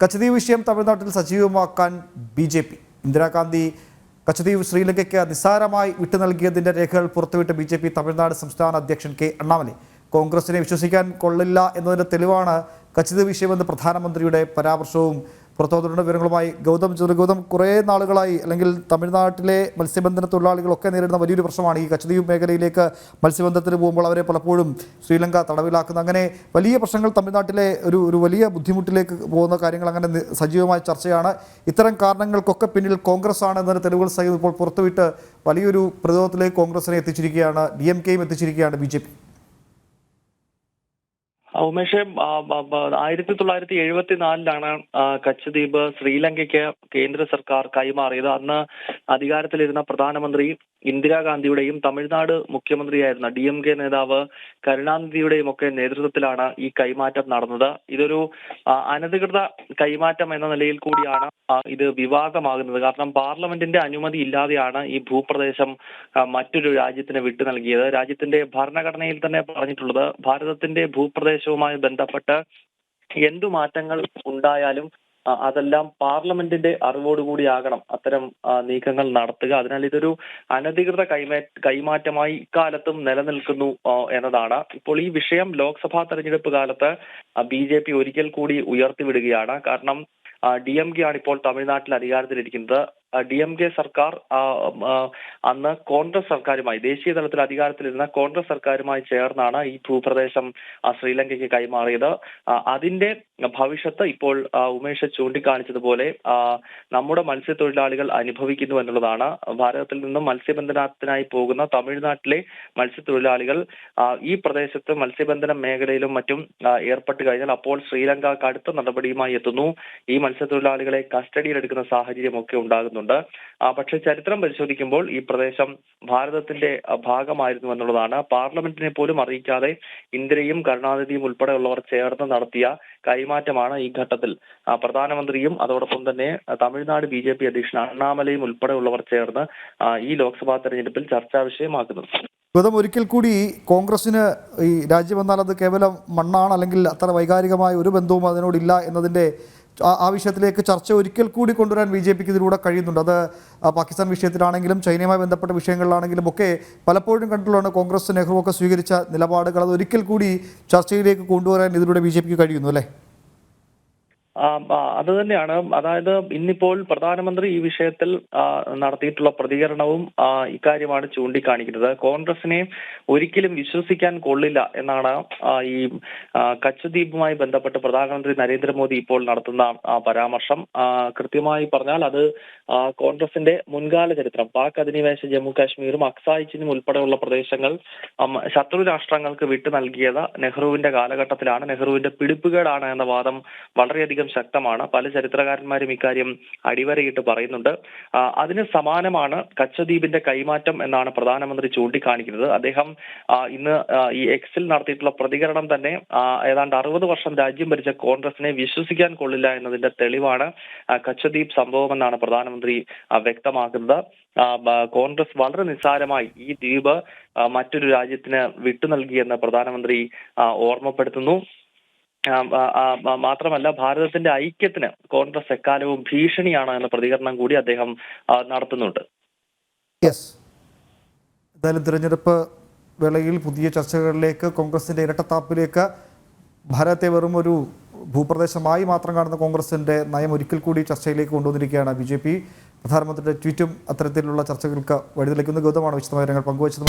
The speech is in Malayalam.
കച്ചദ്വീപ് വിഷയം തമിഴ്നാട്ടിൽ സജീവമാക്കാൻ B J P. Indira Gandhi Katchatheevu ശ്രീലങ്കയ്ക്ക് നിസ്സാരമായി വിട്ടു നൽകിയതിന്റെ രേഖകൾ പുറത്തുവിട്ട ബി ജെ പി തമിഴ്നാട് സംസ്ഥാന അധ്യക്ഷൻ കെ അണ്ണാമലൈ. കോൺഗ്രസിനെ വിശ്വസിക്കാൻ കൊള്ളില്ല എന്നതിന്റെ തെളിവാണ് കച്ചദ്വീപ് വിഷയമെന്ന് പ്രധാനമന്ത്രിയുടെ പരാമർശവും പുറത്തുവന്നിട്ടുള്ള വിവരങ്ങളുമായി ഗൗതം ചെറു ഗൗതം കുറേ നാളുകളായി അല്ലെങ്കിൽ തമിഴ്നാട്ടിലെ മത്സ്യബന്ധന തൊഴിലാളികളൊക്കെ നേരിടുന്ന വലിയൊരു പ്രശ്നമാണ് ഈ കച്ചദ്വീപ് മേഖലയിലേക്ക് മത്സ്യബന്ധനത്തിന് പോകുമ്പോൾ അവരെ പലപ്പോഴും ശ്രീലങ്ക തടവിലാക്കുന്ന. അങ്ങനെ വലിയ പ്രശ്നങ്ങൾ തമിഴ്നാട്ടിലെ ഒരു ഒരു വലിയ ബുദ്ധിമുട്ടിലേക്ക് പോകുന്ന കാര്യങ്ങൾ അങ്ങനെ സജീവമായ ചർച്ചയാണ്. ഇത്തരം കാരണങ്ങൾക്കൊക്കെ പിന്നിൽ കോൺഗ്രസ് ആണ് എന്നതിന് തെളിവുകൾ സഹിതം ഇപ്പോൾ പുറത്തുവിട്ട് വലിയൊരു പ്രതിരോധത്തിലേക്ക് കോൺഗ്രസിനെ എത്തിച്ചിരിക്കുകയാണ് ഡി എം കെയും എത്തിച്ചിരിക്കുകയാണ് ബി ജെ പി. ഉമേഷ് ആയിരത്തി തൊള്ളായിരത്തി എഴുപത്തിനാലിലാണ് ആ, കച്ചദ്വീപ് ശ്രീലങ്കയ്ക്ക് കേന്ദ്ര സർക്കാർ കൈമാറിയത്. അന്ന് അധികാരത്തിലിരുന്ന പ്രധാനമന്ത്രി ഇന്ദിരാഗാന്ധിയുടെയും തമിഴ്നാട് മുഖ്യമന്ത്രിയായിരുന്ന ഡി എം കെ നേതാവ് കരുണാനിധിയുടെയും ഒക്കെ നേതൃത്വത്തിലാണ് ഈ കൈമാറ്റം നടന്നത്. ഇതൊരു അനധികൃത കൈമാറ്റം എന്ന നിലയിൽ കൂടിയാണ് ഇത് വിവാദമാകുന്നത്. കാരണം പാർലമെന്റിന്റെ അനുമതി ഇല്ലാതെയാണ് ഈ ഭൂപ്രദേശം മറ്റൊരു രാജ്യത്തിന് വിട്ടു നൽകിയത്. രാജ്യത്തിന്റെ ഭരണഘടനയിൽ തന്നെ പറഞ്ഞിട്ടുള്ളത് ഭാരതത്തിന്റെ ഭൂപ്രദേശവുമായി ബന്ധപ്പെട്ട് എന്തു മാറ്റങ്ങൾ ഉണ്ടായാലും അതെല്ലാം പാർലമെന്റിന്റെ അറിവോടുകൂടിയാകണം അത്തരം നീക്കങ്ങൾ നടത്തുക. അതിനാൽ ഇതൊരു അനധികൃത കൈമാ കൈമാറ്റമായി ഇക്കാലത്തും നിലനിൽക്കുന്നു എന്നതാണ്. ഇപ്പോൾ ഈ വിഷയം ലോക്സഭാ തെരഞ്ഞെടുപ്പ് കാലത്ത് ബി ജെ പി ഒരിക്കൽ കൂടി ഉയർത്തിവിടുകയാണ്. കാരണം ഡി എം കെ ആണ് ഇപ്പോൾ തമിഴ്നാട്ടിൽ അധികാരത്തിലിരിക്കുന്നത്. ഡി എം കെ സർക്കാർ അന്ന് കോൺഗ്രസ് സർക്കാരുമായി ദേശീയ തലത്തിൽ അധികാരത്തിലിരുന്ന കോൺഗ്രസ് സർക്കാരുമായി ചേർന്നാണ് ഈ ഭൂപ്രദേശം ശ്രീലങ്കയ്ക്ക് കൈമാറിയത്. അതിന്റെ ഭവിഷ്യത്ത് ഇപ്പോൾ ഉമേഷ് ചൂണ്ടിക്കാണിച്ചതുപോലെ നമ്മുടെ മത്സ്യത്തൊഴിലാളികൾ അനുഭവിക്കുന്നു എന്നുള്ളതാണ്. ഭാരതത്തിൽ നിന്നും മത്സ്യബന്ധനത്തിനായി പോകുന്ന തമിഴ്നാട്ടിലെ മത്സ്യത്തൊഴിലാളികൾ ഈ പ്രദേശത്ത് മത്സ്യബന്ധന മേഖലയിലും മറ്റും ഏർപ്പെട്ട് കഴിഞ്ഞാൽ അപ്പോൾ ശ്രീലങ്ക കടുത്ത നടപടിയുമായി എത്തുന്നു. ഈ മത്സ്യത്തൊഴിലാളികളെ കസ്റ്റഡിയിലെടുക്കുന്ന സാഹചര്യമൊക്കെ ഉണ്ടാകുന്നുണ്ട് ആ, പക്ഷേ ചരിത്രം പരിശോധിക്കുമ്പോൾ ഈ പ്രദേശം ഭാരതത്തിന്റെ ഭാഗമായിരുന്നു എന്നുള്ളതാണ്. പാർലമെന്റിനെ പോലും അറിയിക്കാതെ ഇന്ദിരയും കരുണാനിധിയും ഉൾപ്പെടെയുള്ളവർ ചേർന്ന് നടത്തിയ കൈമാറ്റമാണ് ഈ ഘട്ടത്തിൽ. പ്രധാനമന്ത്രിയും അതോടൊപ്പം തന്നെ തമിഴ്നാട് ബി ജെ പി അധ്യക്ഷൻ അണ്ണാമലയും ഉൾപ്പെടെയുള്ളവർ ചേർന്ന് ഈ ലോക്സഭാ തെരഞ്ഞെടുപ്പിൽ ചർച്ചാ വിഷയമാക്കുന്നത് ഒരിക്കൽ കൂടി കോൺഗ്രസിന് ഈ രാജ്യം എന്നാൽ അത് കേവലം മണ്ണാണ് അല്ലെങ്കിൽ അത്ര വൈകാരികമായ ഒരു ബന്ധവും അതിനോടില്ല എന്നതിന്റെ ആ- വിഷയത്തിലേക്ക് ചർച്ച ഒരിക്കൽ കൂടി കൊണ്ടുവരാൻ ബി ജെ പിക്ക് ഇതിലൂടെ കഴിയുന്നുണ്ട്. അത് പാകിസ്ഥാൻ വിഷയത്തിലാണെങ്കിലും ചൈനയുമായി ബന്ധപ്പെട്ട വിഷയങ്ങളിലാണെങ്കിലും ഒക്കെ പലപ്പോഴും കണ്ടിട്ടുള്ളതാണ് കോൺഗ്രസ് നെഹ്റു ഒക്കെ സ്വീകരിച്ച നിലപാടുകൾ. അത് ഒരിക്കൽ കൂടി ചർച്ചയിലേക്ക് കൊണ്ടുവരാൻ ഇതിലൂടെ ബി ജെ പിക്ക് കഴിയുന്നു അല്ലേ? അത് തന്നെയാണ്. അതായത് ഇന്നിപ്പോൾ പ്രധാനമന്ത്രി ഈ വിഷയത്തിൽ നടത്തിയിട്ടുള്ള പ്രതികരണവും ഇക്കാര്യമാണ് ചൂണ്ടിക്കാണിക്കുന്നത്. കോൺഗ്രസിനെ ഒരിക്കലും വിശ്വസിക്കാൻ കൊള്ളില്ല എന്നാണ് ഈ കച്ചദ്വീപുമായി ബന്ധപ്പെട്ട് പ്രധാനമന്ത്രി നരേന്ദ്രമോദി ഇപ്പോൾ നടത്തുന്ന പരാമർശം. കൃത്യമായി പറഞ്ഞാൽ അത് കോൺഗ്രസിന്റെ മുൻകാല ചരിത്രം. പാക് അധിനിവേശ ജമ്മു കാശ്മീരും അക്സായിച്ചിനും ഉൾപ്പെടെയുള്ള പ്രദേശങ്ങൾ ശത്രു രാഷ്ട്രങ്ങൾക്ക് വിട്ടു നൽകിയത് നെഹ്റുവിന്റെ കാലഘട്ടത്തിലാണ്. നെഹ്റുവിന്റെ പിടിപ്പുകേടാണ് എന്ന വാദം വളരെയധികം ശക്തമാണ്. പല ചരിത്രകാരന്മാരും ഇക്കാര്യം അടിവരയിട്ട് പറയുന്നുണ്ട്. അതിന് സമാനമാണ് കച്ചദ്വീപിന്റെ കൈമാറ്റം എന്നാണ് പ്രധാനമന്ത്രി ചൂണ്ടിക്കാണിക്കുന്നത്. അദ്ദേഹം ഇന്ന് ഈ എക്സിൽ നടത്തിയിട്ടുള്ള പ്രതികരണം തന്നെ ഏതാണ്ട് അറുപത് വർഷം രാജ്യം ഭരിച്ച കോൺഗ്രസിനെ വിശ്വസിക്കാൻ കൊള്ളില്ല എന്നതിന്റെ തെളിവാണ് കച്ചദ്വീപ് സംഭവമെന്നാണ് പ്രധാനമന്ത്രി വ്യക്തമാക്കുന്നത്. കോൺഗ്രസ് വളരെ നിസ്സാരമായി ഈ ദ്വീപ് മറ്റൊരു രാജ്യത്തിന് വിട്ടു നൽകിയെന്ന് പ്രധാനമന്ത്രി ഓർമ്മപ്പെടുത്തുന്നു. മാത്രമല്ല ഭാരതത്തിന്റെ ഐക്യത്തിന് കോൺഗ്രസ് എക്കാലവും ഭീഷണിയാണ് എന്ന പ്രതികരണം കൂടി അദ്ദേഹം നടത്തുന്നുണ്ട്. യെസ് എന്തായാലും തിരഞ്ഞെടുപ്പ് വേളയിൽ പുതിയ ചർച്ചകളിലേക്ക് കോൺഗ്രസിന്റെ ഇരട്ടത്താപ്പിലേക്ക് ഭാരതത്തെ വെറും ഒരു ഭൂപ്രദേശമായി മാത്രം കാണുന്ന കോൺഗ്രസിന്റെ നയം ഒരിക്കൽ കൂടി ചർച്ചയിലേക്ക് കൊണ്ടുവന്നിരിക്കുകയാണ് ബി ജെ പി. പ്രധാനമന്ത്രിയുടെ ട്വീറ്റും അത്തരത്തിലുള്ള ചർച്ചകൾക്ക് വഴിതെളിക്കുന്ന ഗൗതമാണ് വിശദമായ വിവരങ്ങൾ പങ്കുവച്ചത്